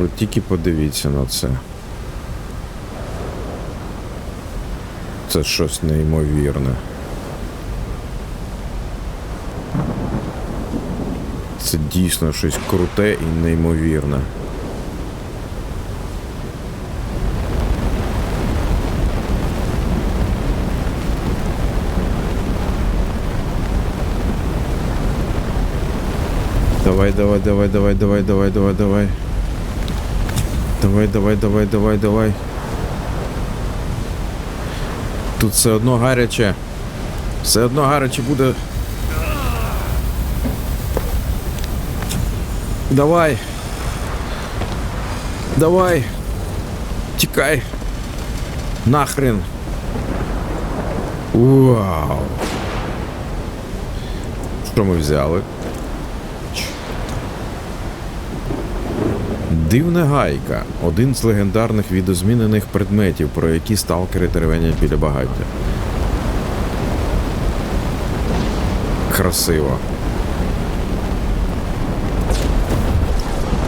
Ви тільки подивіться на це. Це щось неймовірне. Це дійсно щось круте і неймовірне. Давай, давай, давай, давай, давай, давай, давай, давай. Давай, давай, давай, давай, давай. Тут все одно гаряче. Все одно гаряче буде. Давай. Давай. Тікай. Нахрен. Вау. Що ми взяли? Дивна гайка один з легендарних відозмінених предметів, про які сталкери теревенять біля багаття. Красиво.